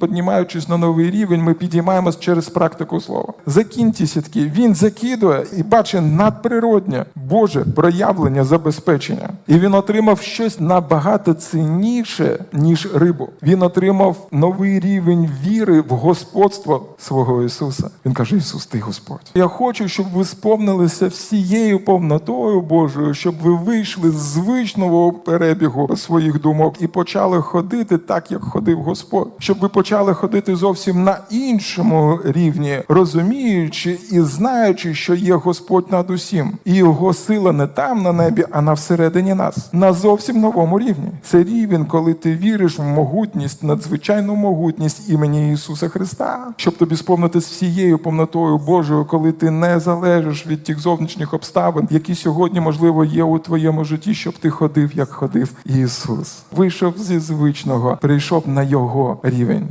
Піднімаючись на новий рівень, ми підіймаємось через практику слова. Закіньте сітки. Він закидує і бачить надприроднє Боже проявлення забезпечення. І він отримав щось набагато цінніше, ніж рибу. Він отримав новий рівень віри в господство свого Ісуса. Він каже: Ісус, ти Господь. Я хочу, щоб ви сповнилися всією повнотою Божою, щоб ви вийшли з звичного перебігу своїх думок і почали ходити так, як ходив Господь. Щоб ви почали ходити зовсім на іншому рівні, розуміючи і знаючи, що є Господь над усім, і його сила не там на небі, а на всередині нас, на зовсім новому рівні. Це рівень, коли ти віриш в могутність, надзвичайну могутність імені Ісуса Христа, щоб тобі сповнитись всією повнотою Божою, коли ти не залежиш від тих зовнішніх обставин, які сьогодні, можливо, є у твоєму житті, щоб ти ходив, як ходив Ісус. Вийшов зі звичного, прийшов на його рівень.